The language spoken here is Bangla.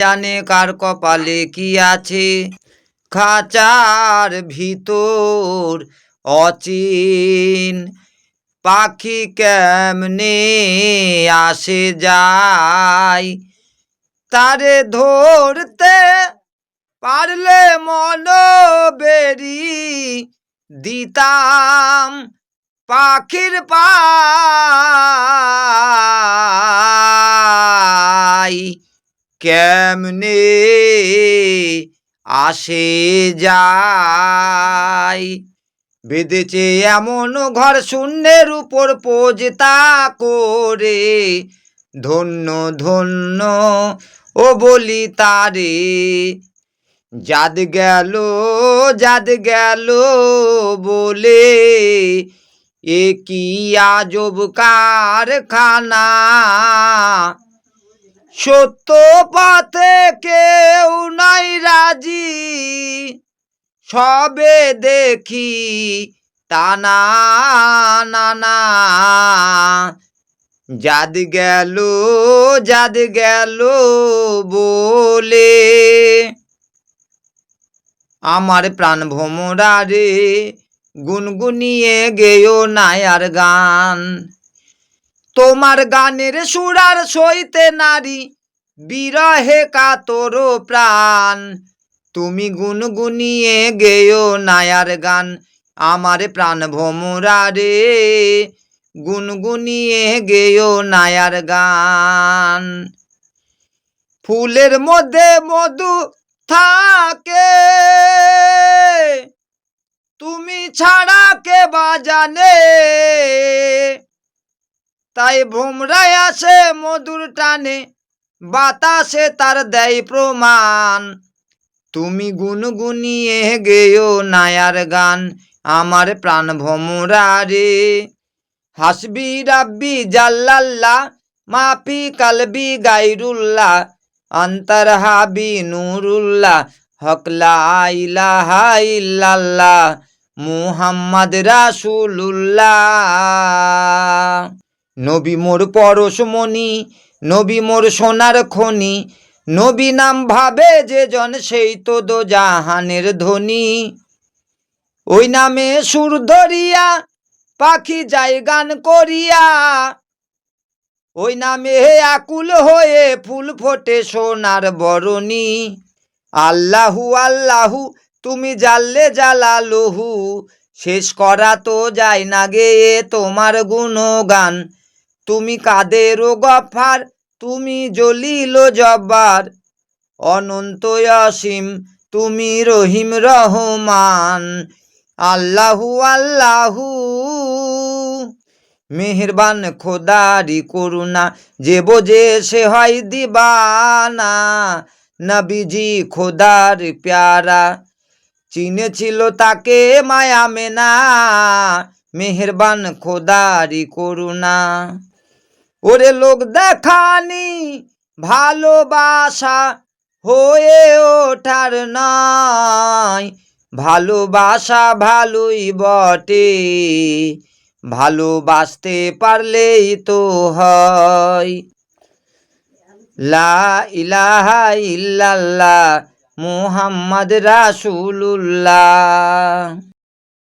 জানে কার কপালে কি আছে? খাঁচার ভিতর অচিন পাখি কেমনে আসে যায়? তারে ধরতে পারলে মন বেরি দিতাম পাখির পাই। কেমনে আসে যায়? বেঁধেছে এমন ঘর শূন্যের উপর পোজতা করে। ধন্য ধন্য, ও বলি তারে, যাদ গেল যাদ গেল বলে। এ কি আজব কারখানা? সত্য পথে কেউ নাই রাজি। সবে দেখি টানা নানা যাদ গেল যাদ গেল বলে। আমার প্রাণ ভোমরা রে, গুনগুনিয়ে গেও নায়ার গান। তোমার গানের সুরার সইতে নারী, বিরহে কাতর প্রাণ। তুমি গুনগুনিয়ে গেও নায়ার গান, আমার প্রাণ ভোমরা রে। গুনগুনিয়ে গেও নায়ার গান। ফুলের মধ্যে মধু থাকে, তুমি ছাড়া কে বাজানে তাই ভোমরায় আসে মধুর টানে, বাতাসে তার দেয় প্রমাণ। তুমি গুনগুনিয়ে গেও নায়ার গান, আমার প্রাণ ভোমরা রে। হাসবি রাব্বি জাল্লাল্লাহ মাফি কালবি গাইরুল্লাহ অন্তর হাবি নুরুল্লাহ হকলা মুহাম্মদ রাসূলুল্লাহ। নবী মোর পরশমণি নবী মোর সোনার খনি, নবী নাম ভাবে যে জন সেই তো দো জাহানের ধ্বনি ওই নামে সুর ধরিয়া, পাখি যায় গান করিয়া, ওই নামে হে আকুল হয়ে ফুল ফোটে সোনার বরণী। আল্লাহু আল্লাহু, তুমি জানলে জালালহু, শেষ করা তো যায় না গে তোমার গুণগান। তুমি কাদের গফার, তুমি জলিল জব্বার। অনন্ত অসীম, তুমি রহিম রহমান। আল্লাহু আল্লাহু। মেহেরবান খোদারি করুণা, যে বোঝে সে হয় দিবানা। নবীজি খোদার প্যারা, চিনেছিল তাকে মায়া মেনা। মেহেরবান খোদারি করুণা। ওরে লোক দেখানি ভালোবাসা হয়ে ওঠার নয় ভালোবাসা ভালোই বটে, ভালোবাসতে পারলেই তো হয়। লা মুহাম্মদ রাসূলুল্লাহ।